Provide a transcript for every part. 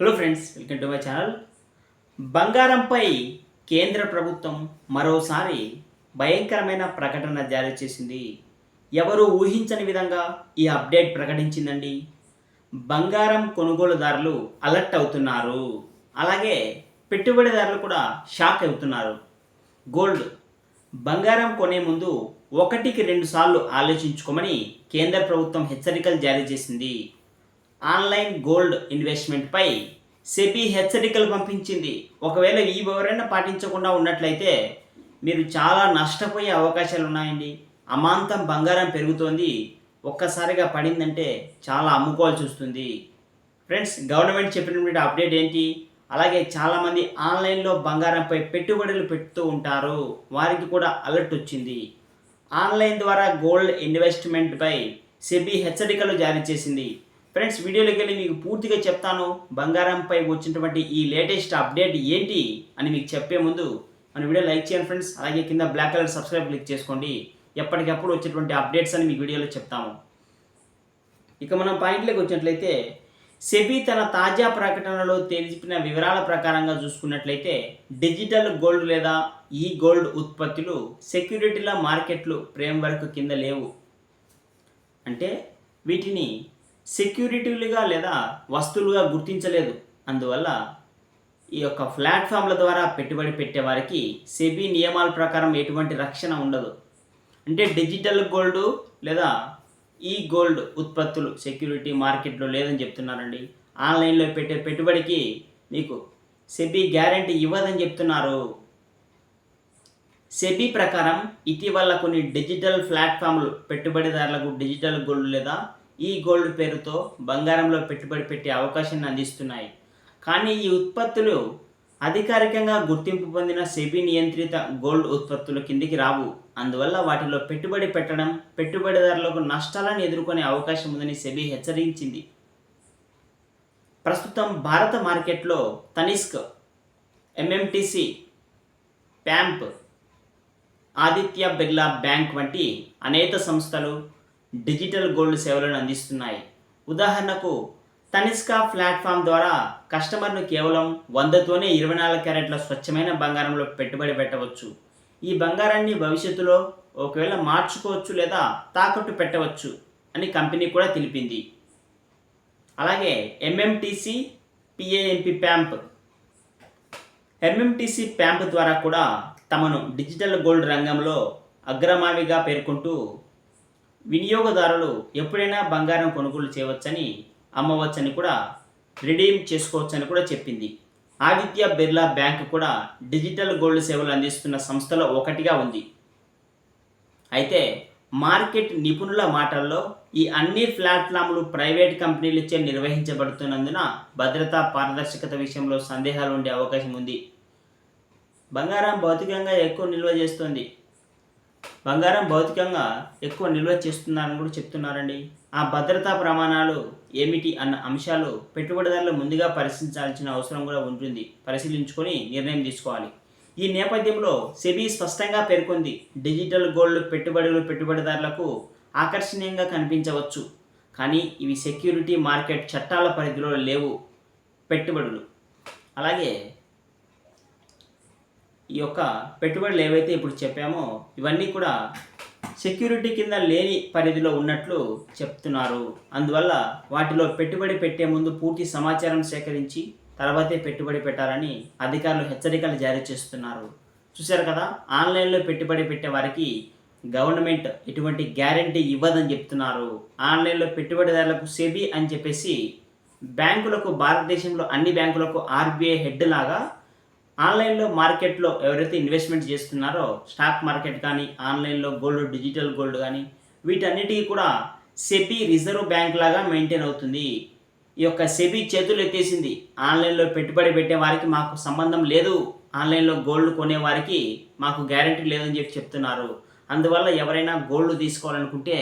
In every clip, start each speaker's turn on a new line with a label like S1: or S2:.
S1: Hello friends welcome to my channel బంగారంపై కేంద్ర ప్రభుత్వం మరోసారి భయంకరమైన ప్రకటన జారీ చేసింది. ఎవరు ఊహించని విధంగా ఈ అప్డేట్ ప్రకటించిందండి? బంగారం కొనుగోలుదారులు అలర్ట్ అవుతున్నారు. అలాగే పెట్టుబడిదారులు కూడా షాక్ అవుతున్నారు. గోల్డ్ బంగారం కొనే ముందు ఒకటికి రెండు సార్లు ఆలోచించుకోమని కేంద్ర ప్రభుత్వం హెచ్చరికలు జారీ చేసింది. ఆన్లైన్ గోల్డ్ ఇన్వెస్ట్మెంట్పై సెబీ హెచ్చరికలు పంపించింది. ఒకవేళ ఈ వివరణ పాటించకుండా ఉన్నట్లయితే మీరు చాలా నష్టపోయే అవకాశాలు ఉన్నాయండి. అమాంతం బంగారం పెరుగుతోంది. ఒక్కసారిగా పడిందంటే చాలా అమ్ముకోవాల్సి వస్తుంది. ఫ్రెండ్స్ గవర్నమెంట్ చెప్పినటువంటి అప్డేట్ ఏంటి? అలాగే చాలామంది ఆన్లైన్లో బంగారంపై పెట్టుబడులు పెడుతూ ఉంటారు. వారికి కూడా అలర్ట్ వచ్చింది. ఆన్లైన్ ద్వారా గోల్డ్ ఇన్వెస్ట్మెంట్పై సెబీ హెచ్చరికలు జారీ చేసింది. ఫ్రెండ్స్ వీడియోలోకి వెళ్ళి మీకు పూర్తిగా చెప్తాను. బంగారంపై వచ్చినటువంటి ఈ లేటెస్ట్ అప్డేట్ ఏంటి అని మీకు చెప్పే ముందు మన వీడియో లైక్ చేయండి ఫ్రెండ్స్. అలాగే కింద బ్లాక్ కలర్ సబ్స్క్రైబ్ క్లిక్ చేసుకోండి. ఎప్పటికప్పుడు వచ్చేటువంటి అప్డేట్స్ అని మీకు వీడియోలో చెప్తాము. ఇక మనం పాయింట్లోకి వచ్చినట్లయితే సెబీ తన తాజా ప్రకటనలో తెలిపిన వివరాల ప్రకారంగా చూసుకున్నట్లయితే డిజిటల్ గోల్డ్ లేదా ఈ గోల్డ్ ఉత్పత్తులు సెక్యూరిటీల మార్కెట్లు ఫ్రేమ్వర్క్ కింద లేవు. అంటే వీటిని సెక్యూరిటీలుగా లేదా వస్తువులుగా గుర్తించలేదు. అందువల్ల ఈ యొక్క ప్లాట్ఫామ్ల ద్వారా పెట్టుబడి పెట్టే వారికి సెబీ నియమాల ప్రకారం ఎటువంటి రక్షణ ఉండదు. అంటే డిజిటల్ గోల్డ్ లేదా ఈ గోల్డ్ ఉత్పత్తులు సెక్యూరిటీ మార్కెట్లో లేదని చెప్తున్నారండి. ఆన్లైన్లో పెట్టే పెట్టుబడికి మీకు సెబీ గ్యారంటీ ఇవ్వదని చెప్తున్నారు. సెబీ ప్రకారం ఇటీవల కొన్ని డిజిటల్ ప్లాట్ఫామ్లు పెట్టుబడిదారులకు డిజిటల్ గోల్డ్ లేదా ఈ గోల్డ్ పేరుతో బంగారంలో పెట్టుబడి పెట్టే అవకాశాన్ని అందిస్తున్నాయి. కానీ ఈ ఉత్పత్తులు అధికారికంగా గుర్తింపు పొందిన సెబీ నియంత్రిత గోల్డ్ ఉత్పత్తుల కిందికి రావు. అందువల్ల వాటిలో పెట్టుబడి పెట్టడం పెట్టుబడిదారులకు నష్టాలను ఎదుర్కొనే అవకాశం ఉందని సెబీ హెచ్చరించింది. ప్రస్తుతం భారత మార్కెట్లో Tanishq MMTC PAMP Aditya Birla bank వంటి అనేక సంస్థలు డిజిటల్ గోల్డ్ సేవలను అందిస్తున్నాయి. ఉదాహరణకు తనిష్కా ప్లాట్ఫామ్ ద్వారా కస్టమర్ను కేవలం వందతోనే ఇరవై నాలుగు క్యారెట్ల స్వచ్ఛమైన బంగారంలో పెట్టుబడి పెట్టవచ్చు. ఈ బంగారాన్ని భవిష్యత్తులో ఒకవేళ మార్చుకోవచ్చు లేదా తాకట్టు పెట్టవచ్చు అని కంపెనీ కూడా తెలిపింది. అలాగే ఎంఎంటీసీ పిఏఎంపి ప్యాంప్ ఎంఎంటీసీ ప్యాంప్ ద్వారా కూడా తమను డిజిటల్ గోల్డ్ రంగంలో అగ్రమావిగా పేర్కొంటూ వినియోగదారులు ఎప్పుడైనా బంగారం కొనుగోలు చేయవచ్చని అమ్మవచ్చని కూడా రిడీమ్ చేసుకోవచ్చని కూడా చెప్పింది. ఆదిత్య బిర్లా బ్యాంక్ కూడా డిజిటల్ గోల్డ్ సేవలు అందిస్తున్న సంస్థలో ఒకటిగా ఉంది. అయితే మార్కెట్ నిపుణుల మాటల్లో ఈ అన్ని ప్లాట్ఫామ్లు ప్రైవేట్ కంపెనీలచే నిర్వహించబడుతున్నందున భద్రతా పారదర్శకత విషయంలో సందేహాలు ఉండే అవకాశం ఉంది. బంగారం భౌతికంగా ఎక్కువ నిల్వ చేస్తుంది. బంగారం భౌతికంగా ఎక్కువ నిల్వ చేస్తున్నారని కూడా చెప్తున్నారండి. ఆ భద్రతా ప్రమాణాలు ఏమిటి అన్న అంశాలు పెట్టుబడిదారులు ముందుగా పరిశీలించాల్సిన అవసరం కూడా ఉంటుంది. పరిశీలించుకొని నిర్ణయం తీసుకోవాలి. ఈ నేపథ్యంలో సెబీ స్పష్టంగా పేర్కొంది. డిజిటల్ గోల్డ్ పెట్టుబడులు పెట్టుబడిదారులకు ఆకర్షణీయంగా కనిపించవచ్చు. కానీ ఇవి సెక్యూరిటీ మార్కెట్ చట్టాల పరిధిలో లేవు. పెట్టుబడులు. అలాగే ఈ యొక్క పెట్టుబడులు ఏవైతే ఇప్పుడు చెప్పామో ఇవన్నీ కూడా సెక్యూరిటీ కింద లేని పరిధిలో ఉన్నట్లు చెప్తున్నారు. అందువల్ల వాటిలో పెట్టుబడి పెట్టే ముందు పూర్తి సమాచారం సేకరించి తర్వాతే పెట్టుబడి పెట్టాలని అధికారులు హెచ్చరికలు జారీ చేస్తున్నారు. చూశారు కదా ఆన్లైన్లో పెట్టుబడి పెట్టే వారికి గవర్నమెంట్ ఎటువంటి గ్యారంటీ ఇవ్వదని చెప్తున్నారు. ఆన్లైన్లో పెట్టుబడిదారులకు సెబీ అని చెప్పేసి బ్యాంకులకు భారతదేశంలో అన్ని బ్యాంకులకు ఆర్బీఐ హెడ్ లాగా ఆన్లైన్లో మార్కెట్లో ఎవరైతే ఇన్వెస్ట్మెంట్ చేస్తున్నారో స్టాక్ మార్కెట్ కానీ ఆన్లైన్లో గోల్డ్ డిజిటల్ గోల్డ్ కానీ వీటన్నిటికీ కూడా సెబీ రిజర్వ్ బ్యాంక్ లాగా మెయింటైన్ అవుతుంది. ఈ యొక్క సెబీ చేతులు ఎత్తేసింది. ఆన్లైన్లో పెట్టుబడి పెట్టే వారికి మాకు సంబంధం లేదు. ఆన్లైన్లో గోల్డ్ కొనే వారికి మాకు గ్యారంటీ లేదని చెప్పి చెప్తున్నారు. అందువల్ల ఎవరైనా గోల్డ్ తీసుకోవాలనుకుంటే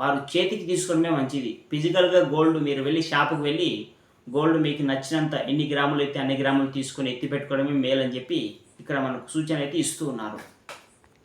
S1: వారు చేతికి తీసుకోవడమే మంచిది. ఫిజికల్గా గోల్డ్ మీరు వెళ్ళి షాపుకి వెళ్ళి గోల్డ్ మీకు నచ్చినంత ఎన్ని గ్రాములు అయితే అన్ని గ్రాములు తీసుకొని ఎత్తి పెట్టుకోవడమే మేలని చెప్పి ఇక్కడ మనకు సూచన అయితే ఇస్తూ ఉన్నారు.